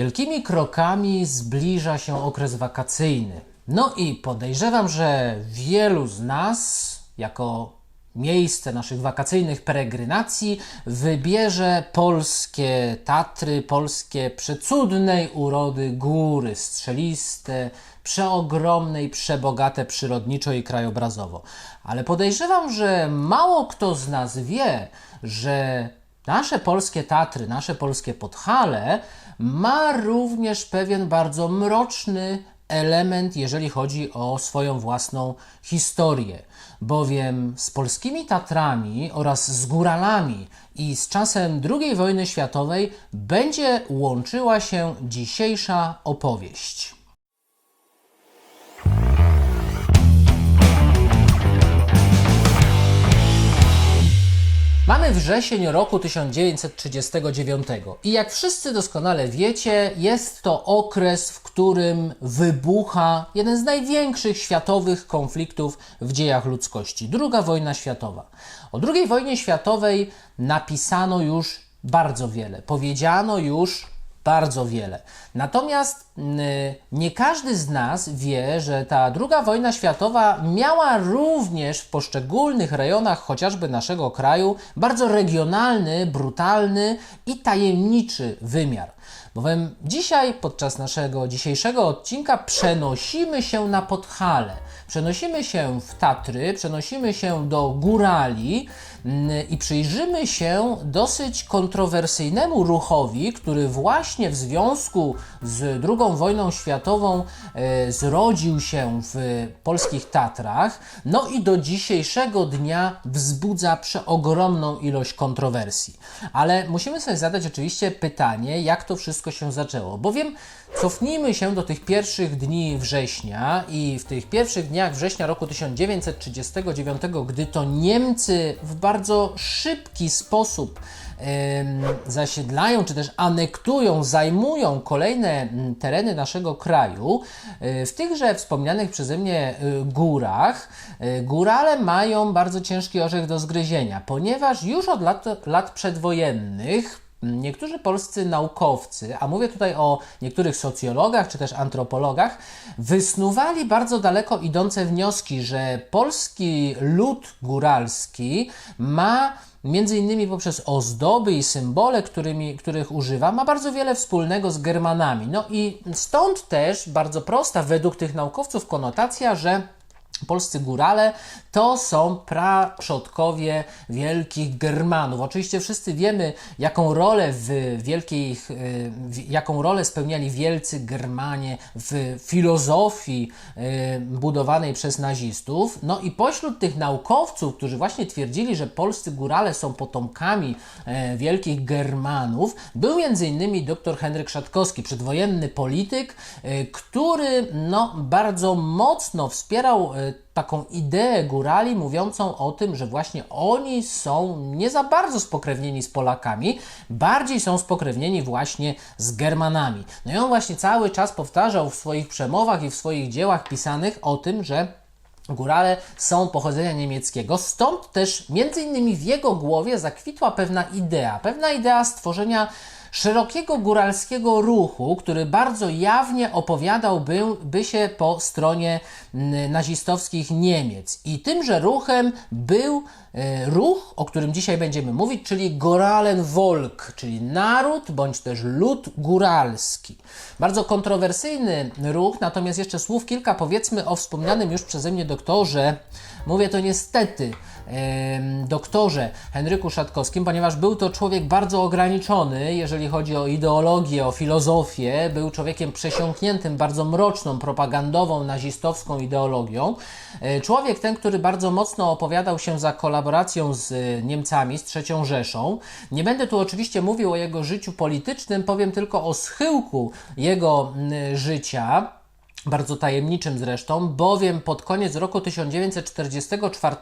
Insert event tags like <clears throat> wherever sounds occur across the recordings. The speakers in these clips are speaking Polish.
Wielkimi krokami zbliża się okres wakacyjny. No i podejrzewam, że wielu z nas, jako miejsce naszych wakacyjnych peregrynacji, wybierze polskie Tatry, polskie przecudnej urody góry, strzeliste, przeogromne i przebogate przyrodniczo i krajobrazowo. Ale podejrzewam, że mało kto z nas wie, że nasze polskie Tatry, nasze polskie Podhale ma również pewien bardzo mroczny element, jeżeli chodzi o swoją własną historię. Bowiem z polskimi Tatrami oraz z góralami i z czasem II wojny światowej będzie łączyła się dzisiejsza opowieść. Mamy wrzesień roku 1939 i jak wszyscy doskonale wiecie, jest to okres, w którym wybucha jeden z największych światowych konfliktów w dziejach ludzkości II wojna światowa. O II wojnie światowej napisano już bardzo wiele, powiedziano już bardzo wiele. Natomiast y, nie każdy z nas wie, że ta II wojna światowa miała również w poszczególnych rejonach chociażby naszego kraju bardzo regionalny, brutalny i tajemniczy wymiar. Bowiem dzisiaj, podczas naszego dzisiejszego odcinka, przenosimy się na Podhale. Przenosimy się w Tatry, przenosimy się do Górali mm, i przyjrzymy się dosyć kontrowersyjnemu ruchowi, który właśnie w związku z II wojną światową e, zrodził się w polskich Tatrach, no i do dzisiejszego dnia wzbudza przeogromną ilość kontrowersji. Ale musimy sobie zadać oczywiście pytanie, jak to wszystko się zaczęło, bowiem cofnijmy się do tych pierwszych dni września i w tych pierwszych dniach września roku 1939, gdy to Niemcy w bardzo szybki sposób zasiedlają, czy też anektują, zajmują kolejne mm, tereny naszego kraju, y, w tychże wspomnianych przeze mnie y, górach, y, górale mają bardzo ciężki orzech do zgryzienia, ponieważ już od lat, lat przedwojennych Niektórzy polscy naukowcy, a mówię tutaj o niektórych socjologach czy też antropologach, wysnuwali bardzo daleko idące wnioski, że polski lud góralski ma między innymi poprzez ozdoby i symbole, którymi, których używa, ma bardzo wiele wspólnego z Germanami. No i stąd też bardzo prosta według tych naukowców konotacja, że Polscy górale to są praprzodkowie wielkich Germanów. Oczywiście wszyscy wiemy, jaką rolę w wielkiej, w- jaką rolę spełniali wielcy Germanie w filozofii e, budowanej przez nazistów. No i pośród tych naukowców, którzy właśnie twierdzili, że polscy górale są potomkami e, wielkich Germanów, był innymi dr Henryk Szatkowski, przedwojenny polityk, e, który no, bardzo mocno wspierał e, taką ideę górali mówiącą o tym, że właśnie oni są nie za bardzo spokrewnieni z Polakami, bardziej są spokrewnieni właśnie z Germanami. No i on właśnie cały czas powtarzał w swoich przemowach i w swoich dziełach pisanych o tym, że Górale są pochodzenia niemieckiego, stąd też między innymi w jego głowie zakwitła pewna idea, pewna idea stworzenia szerokiego góralskiego ruchu, który bardzo jawnie opowiadałby by się po stronie nazistowskich Niemiec. I tymże ruchem był e, ruch, o którym dzisiaj będziemy mówić, czyli Goralen Volk, czyli naród bądź też lud góralski. Bardzo kontrowersyjny ruch, natomiast jeszcze słów kilka powiedzmy o wspomnianym już przeze mnie doktorze. Mówię to niestety doktorze Henryku Szatkowskim, ponieważ był to człowiek bardzo ograniczony, jeżeli chodzi o ideologię, o filozofię. Był człowiekiem przesiąkniętym bardzo mroczną, propagandową, nazistowską ideologią. E, Człowiek ten, który bardzo mocno opowiadał się za kolaboracją z e, Niemcami, z III Rzeszą. Nie będę tu oczywiście mówił o jego życiu politycznym, powiem tylko o schyłku jego życia bardzo tajemniczym zresztą, bowiem pod koniec roku 1944,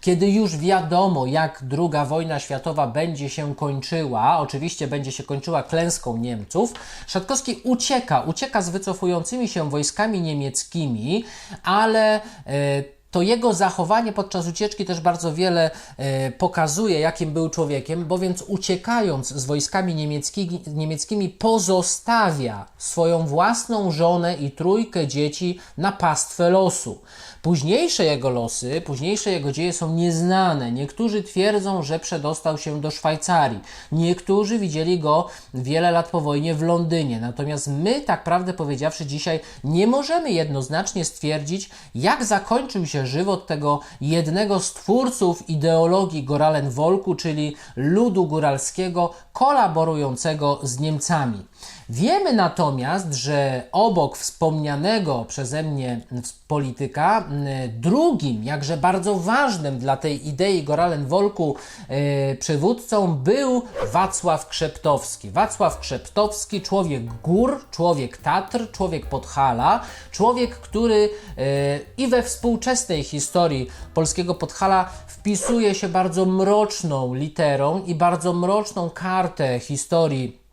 kiedy już wiadomo, jak II wojna światowa będzie się kończyła, oczywiście będzie się kończyła klęską Niemców, Szatkowski ucieka, ucieka z wycofującymi się wojskami niemieckimi, ale e, to jego zachowanie podczas ucieczki też bardzo wiele e, pokazuje, jakim był człowiekiem, bo więc uciekając z wojskami niemieckimi, niemieckimi pozostawia swoją własną żonę i trójkę dzieci na pastwę losu. Późniejsze jego losy, późniejsze jego dzieje są nieznane. Niektórzy twierdzą, że przedostał się do Szwajcarii. Niektórzy widzieli go wiele lat po wojnie w Londynie. Natomiast my, tak prawdę powiedziawszy, dzisiaj nie możemy jednoznacznie stwierdzić, jak zakończył się żywot tego jednego z twórców ideologii Goralen-Wolku, czyli ludu góralskiego kolaborującego z Niemcami. Wiemy natomiast, że obok wspomnianego przeze mnie polityka, drugim, jakże bardzo ważnym dla tej idei Goralen-Wolku e, przywódcą był Wacław Krzeptowski. Wacław Krzeptowski, człowiek gór, człowiek Tatr, człowiek Podhala, człowiek, który e, i we współczesnej historii polskiego Podhala wpisuje się bardzo mroczną literą i bardzo mroczną kartę historii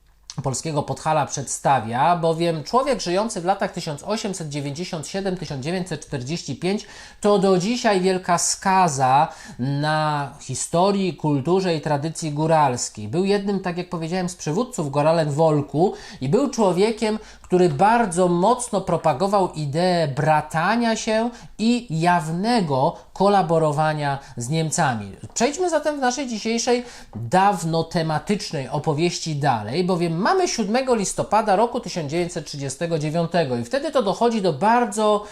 polskiego Podhala przedstawia, bowiem człowiek żyjący w latach 1897-1945 to do dzisiaj wielka skaza na historii, kulturze i tradycji góralskiej. Był jednym, tak jak powiedziałem, z przywódców Goralen Wolku i był człowiekiem, który bardzo mocno propagował ideę bratania się i jawnego kolaborowania z Niemcami. Przejdźmy zatem w naszej dzisiejszej dawno tematycznej opowieści dalej, bowiem mamy 7 listopada roku 1939 i wtedy to dochodzi do bardzo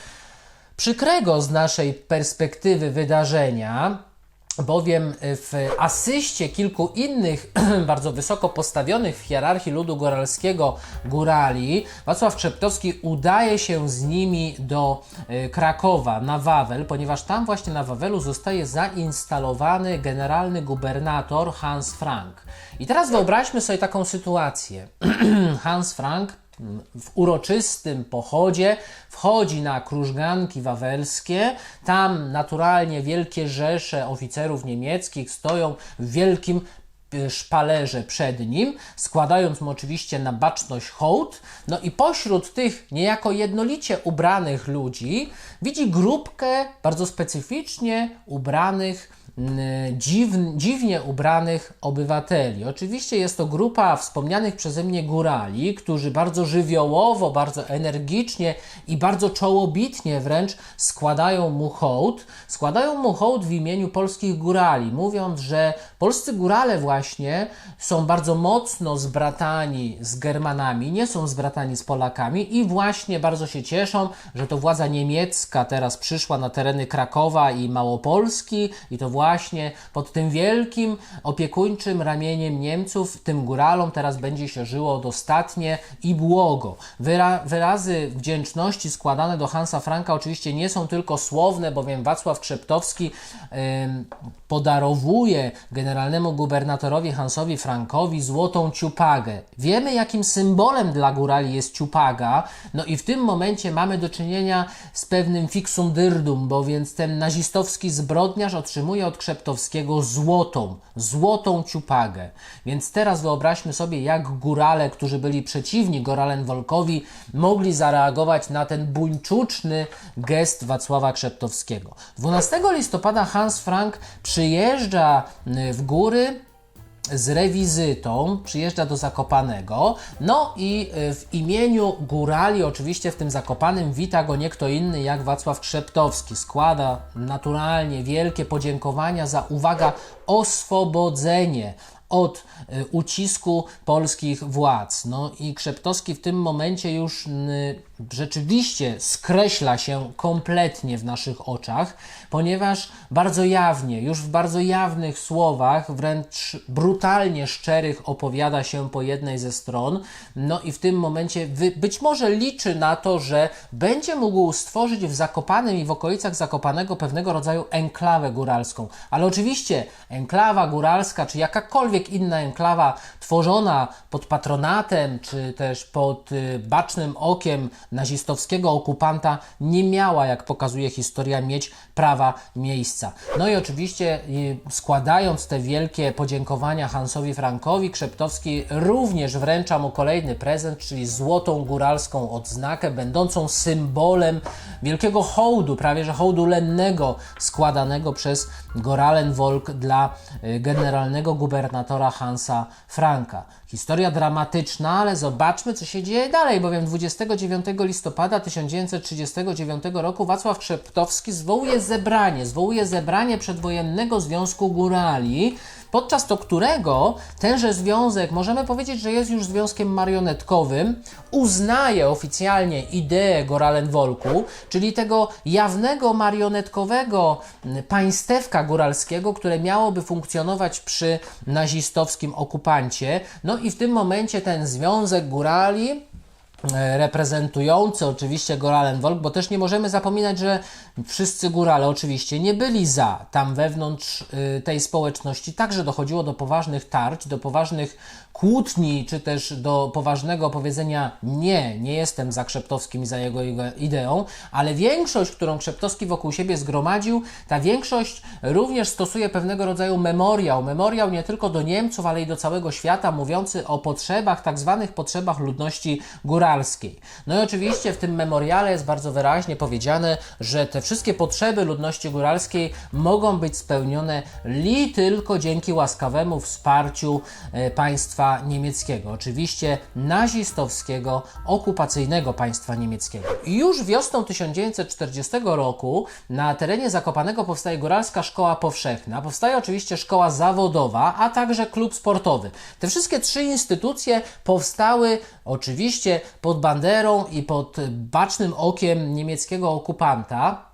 przykrego z naszej perspektywy wydarzenia, bowiem w asyście kilku innych <clears throat> bardzo wysoko postawionych w hierarchii ludu góralskiego górali, Wacław Krzeptowski udaje się z nimi do e, Krakowa, na Wawel, ponieważ tam właśnie na Wawelu zostaje zainstalowany generalny gubernator Hans Frank. I teraz wyobraźmy sobie taką sytuację. <clears throat> Hans Frank w uroczystym pochodzie wchodzi na krużganki wawelskie. Tam naturalnie wielkie rzesze oficerów niemieckich stoją w wielkim y, szpalerze przed nim, składając mu oczywiście na baczność hołd. No i pośród tych niejako jednolicie ubranych ludzi widzi grupkę bardzo specyficznie ubranych dziw, dziwnie ubranych obywateli. Oczywiście jest to grupa wspomnianych przeze mnie górali, którzy bardzo żywiołowo, bardzo energicznie i bardzo czołobitnie wręcz składają mu hołd. Składają mu hołd w imieniu polskich górali, mówiąc, że polscy górale właśnie są bardzo mocno zbratani z Germanami, nie są zbratani z Polakami i właśnie bardzo się cieszą, że to władza niemiecka teraz przyszła na tereny Krakowa i Małopolski i to właśnie pod tym wielkim opiekuńczym ramieniem Niemców, tym góralom teraz będzie się żyło dostatnie i błogo. Wyra wyrazy wdzięczności składane do Hansa Franka oczywiście nie są tylko słowne, bowiem Wacław Krzeptowski ym, podarowuje generalnemu gubernatorowi Hansowi Frankowi złotą ciupagę. Wiemy, jakim symbolem dla górali jest ciupaga, no i w tym momencie mamy do czynienia z pewnym fixum dyrdum, bo więc ten nazistowski zbrodniarz otrzymuje od Krzeptowskiego złotą, złotą ciupagę. Więc teraz wyobraźmy sobie, jak górale, którzy byli przeciwni Goralen-Wolkowi, mogli zareagować na ten buńczuczny gest Wacława Krzeptowskiego. 12 listopada Hans Frank przyjeżdża y, w góry z rewizytą, przyjeżdża do Zakopanego, no i y, w imieniu górali, oczywiście w tym Zakopanym, wita go nie kto inny jak Wacław Krzeptowski. Składa naturalnie wielkie podziękowania za, uwaga, oswobodzenie od y, ucisku polskich władz. No i Krzeptowski w tym momencie już y, rzeczywiście skreśla się kompletnie w naszych oczach, ponieważ bardzo jawnie, już w bardzo jawnych słowach, wręcz brutalnie szczerych opowiada się po jednej ze stron. No i w tym momencie być może liczy na to, że będzie mógł stworzyć w Zakopanem i w okolicach Zakopanego pewnego rodzaju enklawę góralską. Ale oczywiście enklawa góralska, czy jakakolwiek jakakolwiek inna enklawa tworzona pod patronatem, czy też pod y, bacznym okiem nazistowskiego okupanta, nie miała, jak pokazuje historia, mieć prawa miejsca. No i oczywiście y, składając te wielkie podziękowania Hansowi Frankowi, Krzeptowski również wręcza mu kolejny prezent, czyli złotą góralską odznakę, będącą symbolem wielkiego hołdu, prawie że hołdu lennego, składanego przez Goralen-Volk dla y, generalnego gubernatora Hansa Franka. Historia dramatyczna, ale zobaczmy, co się dzieje dalej, bowiem 29 listopada 1939 roku Wacław Krzeptowski zwołuje zebranie, zwołuje zebranie przedwojennego Związku Górali, podczas to którego tenże związek, możemy powiedzieć, że jest już związkiem marionetkowym, uznaje oficjalnie ideę Goralen-Wolku, czyli tego jawnego marionetkowego państewka góralskiego, które miałoby funkcjonować przy nazistowskim okupancie. No i w tym momencie ten związek górali e, reprezentujący oczywiście Goralen Volk, bo też nie możemy zapominać, że wszyscy górale oczywiście nie byli za. Tam wewnątrz y, tej społeczności także dochodziło do poważnych tarć, do poważnych kłótni, czy też do poważnego powiedzenia nie, nie jestem za Krzeptowskim i za jego, ideą, ale większość, którą Krzeptowski wokół siebie zgromadził, ta większość również stosuje pewnego rodzaju memoriał. Memoriał nie tylko do Niemców, ale i do całego świata, mówiący o potrzebach, tak zwanych potrzebach ludności góralskiej. No i oczywiście w tym memoriale jest bardzo wyraźnie powiedziane, że te wszystkie potrzeby ludności góralskiej mogą być spełnione li tylko dzięki łaskawemu wsparciu e, państwa niemieckiego. Oczywiście nazistowskiego, okupacyjnego państwa niemieckiego. Już wiosną 1940 roku na terenie Zakopanego powstaje Góralska Szkoła Powszechna, powstaje oczywiście szkoła zawodowa, a także klub sportowy. Te wszystkie trzy instytucje powstały oczywiście pod banderą i pod bacznym okiem niemieckiego okupanta.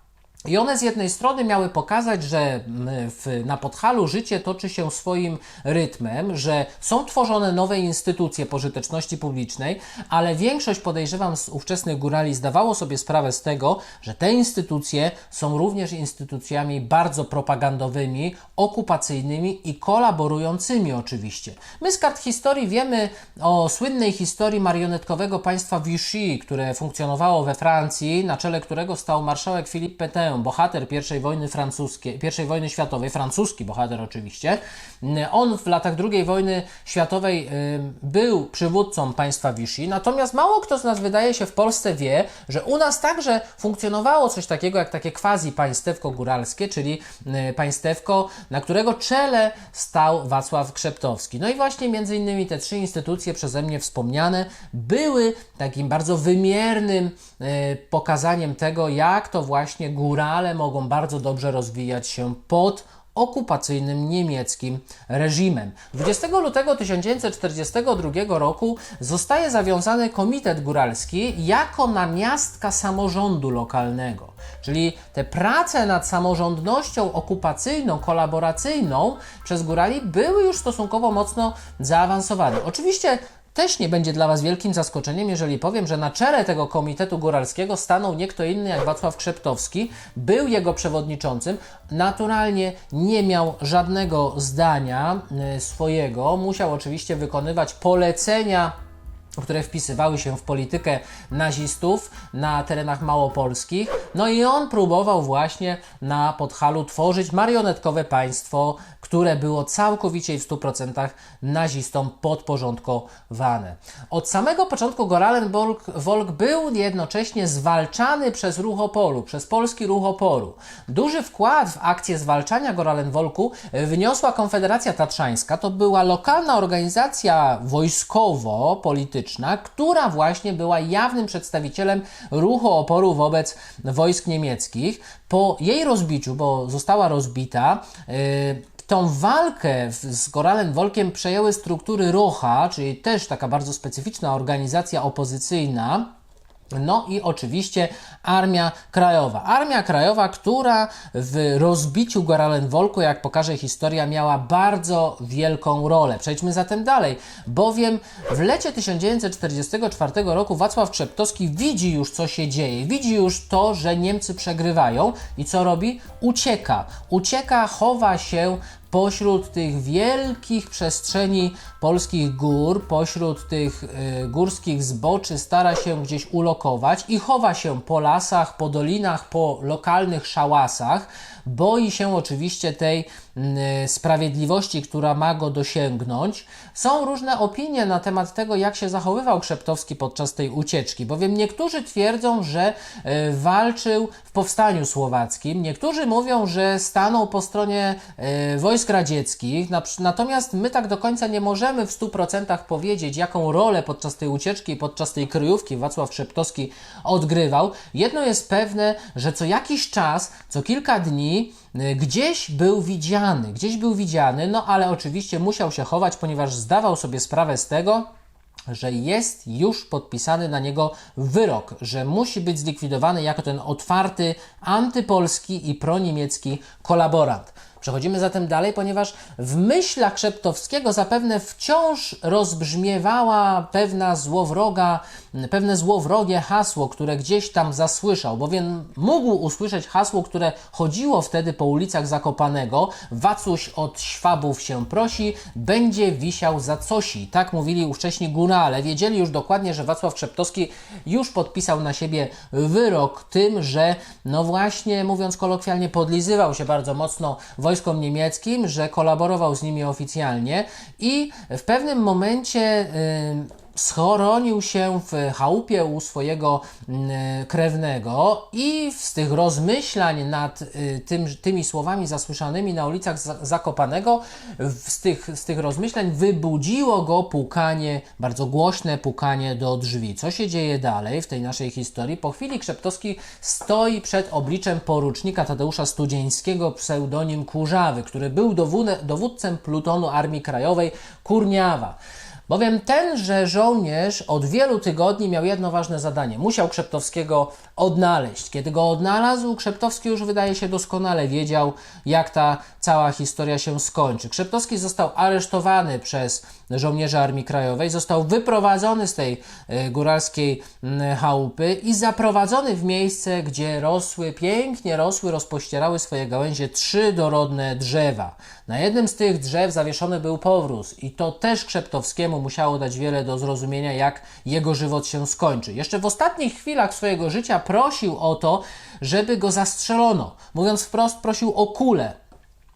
I one z jednej strony miały pokazać, że mm, w, na Podhalu życie toczy się swoim rytmem, że są tworzone nowe instytucje pożyteczności publicznej, ale większość, podejrzewam, z ówczesnych górali zdawało sobie sprawę z tego, że te instytucje są również instytucjami bardzo propagandowymi, okupacyjnymi i kolaborującymi oczywiście. My z kart historii wiemy o słynnej historii marionetkowego państwa Vichy, które funkcjonowało we Francji, na czele którego stał marszałek Philippe Pétain, bohater I wojny francuskiej, I wojny światowej, francuski bohater oczywiście. On w latach II wojny światowej był przywódcą państwa Vichy, natomiast mało kto z nas wydaje się w Polsce wie, że u nas także funkcjonowało coś takiego jak takie quasi państewko góralskie, czyli y, państewko, na którego czele stał Wacław Krzeptowski. No i właśnie między innymi te trzy instytucje przeze mnie wspomniane były takim bardzo wymiernym y, pokazaniem tego, jak to właśnie górale mogą bardzo dobrze rozwijać się pod okupacyjnym niemieckim reżimem. 20 lutego 1942 roku zostaje zawiązany Komitet Góralski jako namiastka samorządu lokalnego. Czyli te prace nad samorządnością okupacyjną, kolaboracyjną przez górali były już stosunkowo mocno zaawansowane. Oczywiście też nie będzie dla Was wielkim zaskoczeniem, jeżeli powiem, że na czele tego Komitetu Góralskiego stanął nie kto inny jak Wacław Krzeptowski, był jego przewodniczącym, naturalnie nie miał żadnego zdania y, swojego, musiał oczywiście wykonywać polecenia które wpisywały się w politykę nazistów na terenach małopolskich. No i on próbował właśnie na Podhalu tworzyć marionetkowe państwo, które było całkowicie i w 100% nazistom podporządkowane. Od samego początku Goralen Volk był jednocześnie zwalczany przez ruch oporu, przez polski ruch oporu. Duży wkład w akcję zwalczania Goralen Volku wniosła Konfederacja Tatrzańska. To była lokalna organizacja wojskowo-polityczna, która właśnie była jawnym przedstawicielem ruchu oporu wobec wojsk niemieckich. Po jej rozbiciu, bo została rozbita, yy, tą walkę z Goralem Wolkiem przejęły struktury Rocha, czyli też taka bardzo specyficzna organizacja opozycyjna. No i oczywiście Armia Krajowa. Armia Krajowa, która w rozbiciu Goralen-Wolku, jak pokaże historia, miała bardzo wielką rolę. Przejdźmy zatem dalej, bowiem w lecie 1944 roku Wacław Krzeptowski widzi już, co się dzieje. Widzi już to, że Niemcy przegrywają i co robi? Ucieka. Ucieka, chowa się pośród tych wielkich przestrzeni polskich gór, pośród tych y, górskich zboczy stara się gdzieś ulokować i chowa się po lasach, po dolinach, po lokalnych szałasach. Boi się oczywiście tej sprawiedliwości, która ma go dosięgnąć. Są różne opinie na temat tego, jak się zachowywał Krzeptowski podczas tej ucieczki, bowiem niektórzy twierdzą, że y, walczył w powstaniu słowackim, niektórzy mówią, że stanął po stronie y, wojsk radzieckich, Na- natomiast my tak do końca nie możemy w 100% powiedzieć, jaką rolę podczas tej ucieczki, podczas tej kryjówki Wacław Krzeptowski odgrywał. Jedno jest pewne, że co jakiś czas, co kilka dni, gdzieś był widziany, gdzieś był widziany, no ale oczywiście musiał się chować, ponieważ zdawał sobie sprawę z tego, że jest już podpisany na niego wyrok, że musi być zlikwidowany jako ten otwarty, antypolski i proniemiecki kolaborant. Przechodzimy zatem dalej, ponieważ w myślach Krzeptowskiego zapewne wciąż rozbrzmiewała pewna złowroga, pewne złowrogie hasło, które gdzieś tam zasłyszał, bowiem mógł usłyszeć hasło, które chodziło wtedy po ulicach Zakopanego. Wacuś od Świabów się prosi, będzie wisiał za cosi. Tak mówili ówcześni górale. Wiedzieli już dokładnie, że Wacław Krzeptowski już podpisał na siebie wyrok tym, że no właśnie, mówiąc kolokwialnie, podlizywał się bardzo mocno wojskom niemieckim, że kolaborował z nimi oficjalnie i w pewnym momencie y, schronił się w chałupie u swojego mm, krewnego i z tych rozmyślań nad y, tym, tymi słowami zasłyszanymi na ulicach Za- Zakopanego, z tych, z tych rozmyślań wybudziło go pukanie, bardzo głośne pukanie do drzwi. Co się dzieje dalej w tej naszej historii? Po chwili Krzeptowski stoi przed obliczem porucznika Tadeusza Studzieńskiego, pseudonim Kurzawy, który był dowód- dowódcem plutonu Armii Krajowej Kurniawa. Bowiem tenże żołnierz od wielu tygodni miał jedno ważne zadanie. Musiał Krzeptowskiego odnaleźć. Kiedy go odnalazł, Krzeptowski już wydaje się doskonale wiedział, jak ta cała historia się skończy. Krzeptowski został aresztowany przez żołnierzy Armii Krajowej, został wyprowadzony z tej e, góralskiej chałupy i zaprowadzony w miejsce, gdzie rosły, pięknie rosły, rozpościerały swoje gałęzie trzy dorodne drzewa. Na jednym z tych drzew zawieszony był powróz i to też Krzeptowskiemu musiało dać wiele do zrozumienia, jak jego żywot się skończy. Jeszcze w ostatnich chwilach swojego życia prosił o to, żeby go zastrzelono. Mówiąc wprost, prosił o kulę.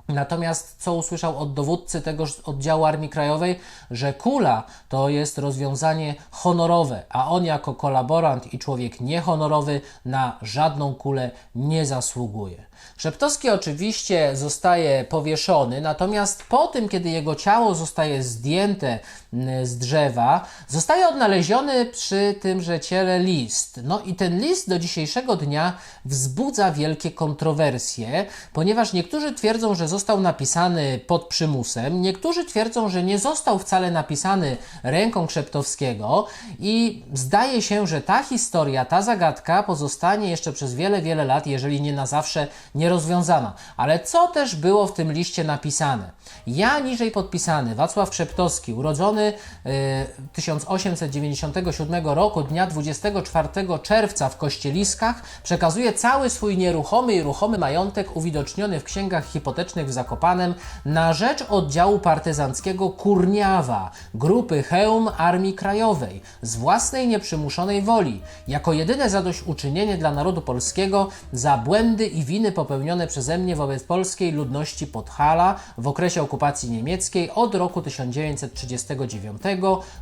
Natomiast co usłyszał od dowódcy tegoż oddziału Armii Krajowej, że kula to jest rozwiązanie honorowe, a on jako kolaborant i człowiek niehonorowy na żadną kulę nie zasługuje. Szeptowski oczywiście zostaje powieszony, natomiast po tym, kiedy jego ciało zostaje zdjęte mm, z drzewa, zostaje odnaleziony przy tymże ciele list. No i ten list do dzisiejszego dnia wzbudza wielkie kontrowersje, ponieważ niektórzy twierdzą, że został napisany pod przymusem, niektórzy twierdzą, że nie został wcale napisany ręką Krzeptowskiego i zdaje się, że ta historia, ta zagadka pozostanie jeszcze przez wiele, wiele lat, jeżeli nie na zawsze, nierozwiązana. Ale co też było w tym liście napisane? Ja niżej podpisany, Wacław Krzeptowski, urodzony y, 1897 roku, dnia 24 czerwca w Kościeliskach, przekazuje cały swój nieruchomy i ruchomy majątek uwidoczniony w księgach hipotecznych w Zakopanem na rzecz oddziału partyzanckiego Kurniawa, grupy Heum Armii Krajowej, z własnej nieprzymuszonej woli, jako jedyne zadośćuczynienie dla narodu polskiego za błędy i winy popełnione przeze mnie wobec polskiej ludności Podhala w okresie okupacji niemieckiej od roku 1939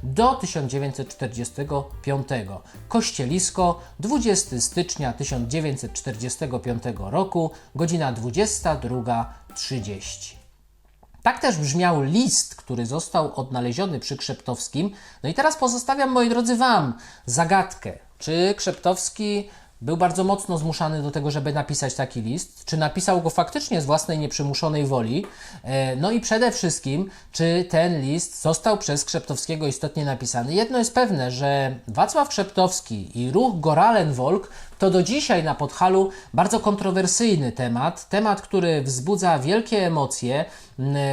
do 1945. Kościelisko, 20 stycznia 1945 roku, godzina 22.30. Tak też brzmiał list, który został odnaleziony przy Krzeptowskim. No i teraz pozostawiam, moi drodzy, Wam zagadkę. Czy Krzeptowski był bardzo mocno zmuszany do tego, żeby napisać taki list? Czy napisał go faktycznie z własnej nieprzymuszonej woli? E, No i przede wszystkim, czy ten list został przez Krzeptowskiego istotnie napisany? Jedno jest pewne, że Wacław Krzeptowski i ruch Goralen-Wolk to do dzisiaj na Podhalu bardzo kontrowersyjny temat, temat, który wzbudza wielkie emocje,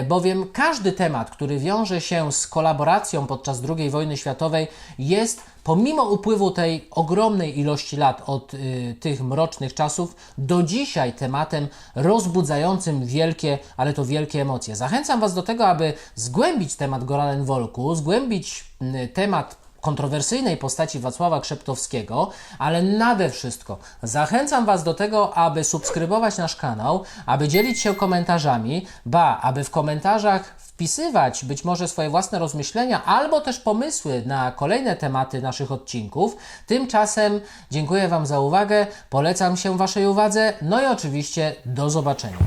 bowiem każdy temat, który wiąże się z kolaboracją podczas II wojny światowej jest pomimo upływu tej ogromnej ilości lat od y, tych mrocznych czasów, do dzisiaj tematem rozbudzającym wielkie, ale to wielkie emocje. Zachęcam Was do tego, aby zgłębić temat Goralen Wolku, zgłębić y, temat kontrowersyjnej postaci Wacława Krzeptowskiego, ale nade wszystko zachęcam Was do tego, aby subskrybować nasz kanał, aby dzielić się komentarzami, ba, aby w komentarzach wpisywać być może swoje własne rozmyślenia albo też pomysły na kolejne tematy naszych odcinków. Tymczasem dziękuję Wam za uwagę, polecam się Waszej uwadze, no i oczywiście do zobaczenia.